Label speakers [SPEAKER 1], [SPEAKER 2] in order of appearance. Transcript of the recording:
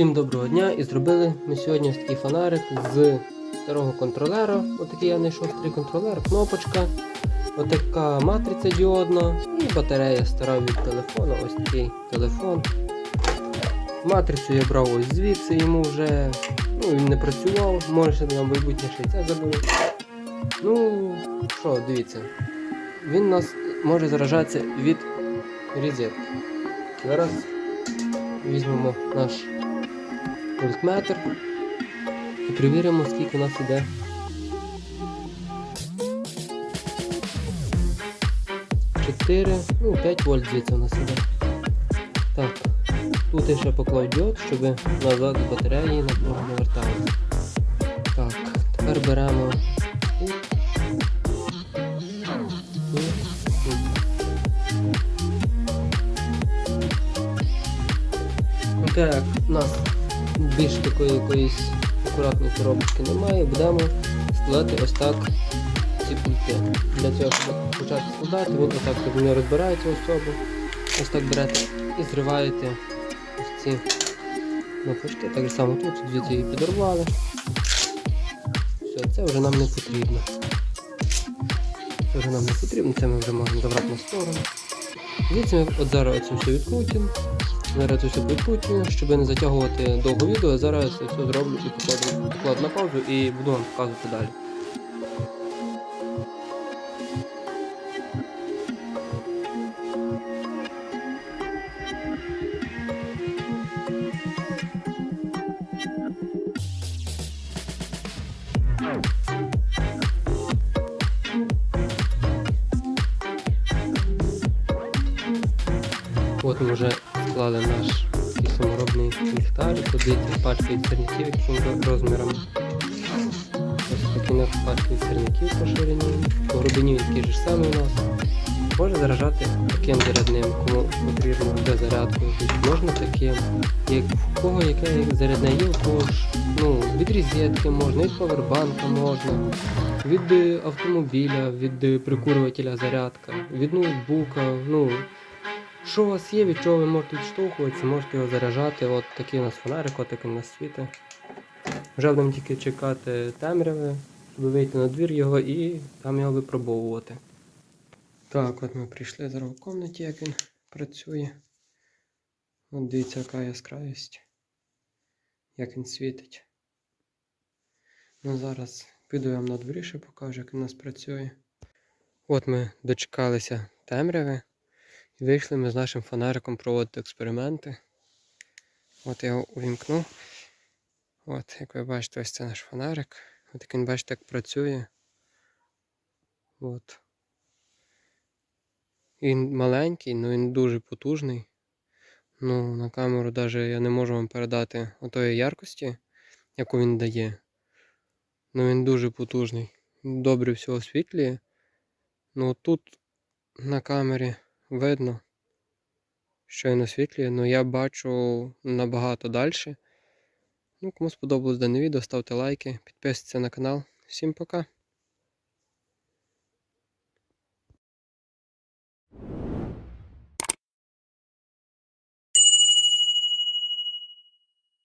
[SPEAKER 1] Всім доброго дня і зробили ми сьогодні такий фонарик з старого контролера. Отакий я знайшов старий контролер, кнопочка, отака матриця діодна і батарея стара від телефону. Ось такий телефон. Матрицю я брав ось звідси, йому вже ну, він не працював, може на майбутнє ще це забув. Ну, що, дивіться, він нас може заражатися від розетки. Зараз візьмемо наш вольтметр і перевіримо, скільки у нас іде. Чотири, ну 5 вольт звідси у нас іде. Так, тут я ще поклав діод, щоб назад з батареї напруга не верталася. Так, тепер беремо Так, у нас більш такої якоїсь акуратної коробочки немає, будемо складати ось так ці пульти. Для цього, щоб почати складати, він отак тобі не розбирається особо. Ось так берете і зриваєте ось ці кнопочки. Так само тут, звідси її підорвали. Все, це вже нам не потрібно. Це вже нам не потрібно, це ми вже можемо забрати на сторону. Звідси ми от зараз оце все відкрутимо. Зараз це все щоб не затягувати довго відео, зараз все зроблю і покладу, покладу на паузу і буду вам показувати далі. От ми вже склали наш саморобний ліхтарик, тут дивіться пачка від яким розміром. Ось такі у нас пачка від сірників по ширині, по такий ж самий у нас. Може заражати таким зарядним, кому потрібно для зарядки. Можна таким, як в кого яке зарядне є, у кого ж ну, від розетки можна, від повербанка можна, від е, автомобіля, від е, прикурювателя зарядка, від ноутбука. ну, що у вас є, від чого ви можете відштовхуватися, можете його заряджати. От такий у нас фонарик, от такий у нас світить. Вже будемо тільки чекати темряви, щоб вийти на двір його і там його випробовувати. Так, от ми прийшли зараз в кімнаті, як він працює. От дивіться, яка яскравість, як він світить. Ну зараз піду я вам на дворі ще покажу, як він у нас працює. От ми дочекалися темряви. Вийшли ми з нашим фонариком проводити експерименти. От я його увімкну. От, як ви бачите, ось це наш фонарик. От як він бачите, як працює. От. Він маленький, але він дуже потужний. Ну, на камеру навіть я не можу вам передати отої яркості, яку він дає. Ну він дуже потужний. Добре все освітлює. Ну тут на камері видно, що він освітлює, але я бачу набагато далі. Ну, кому сподобалось дане відео, ставте лайки, підписуйтесь на канал. Всім пока!